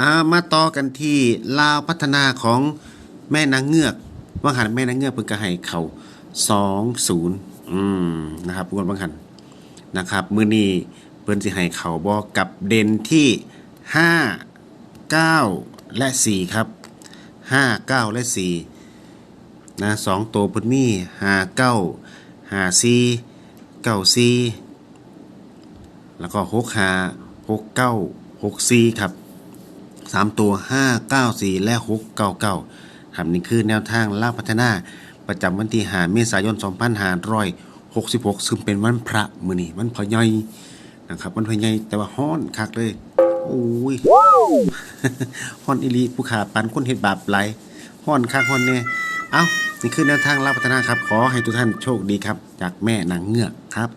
อามาต่อกันที่ลาวพัฒนาของแม่นางเงือกว่างหันแม่นางเงือกเพิ่นก็ให้เขา20อืมนะครับงวดว่างหันนะครับ มือนี้เพิ่นสิให้เขาบ่กับเด่นที่5 9และ4ครับ5 9และ4นะสองตัวเพิ่นมี5 9 5 4 9 4แล้วก็6 5 6 9 6 4ครับ สามตัว 5 9 4 และ 6 9 9ครับนี่คือแนวทางล่าพัฒนาประจำวันที่5เมษายน 2566 ซึ่งเป็นวันพระมื้อนี้วันพระใหญ่นะครับวันพระใหญ่แต่ว่าฮ้อนคักเลยโอ้ยฮ้อนอีลีผู้ขาปันคนเฮ็ดบาปหลายฮ้อนคักฮ้อนแน่เอ้านี่คือแนวทางล่าพัฒนาครับ ขอให้ทุกท่านโชคดีครับ จากแม่นางเงือกครับ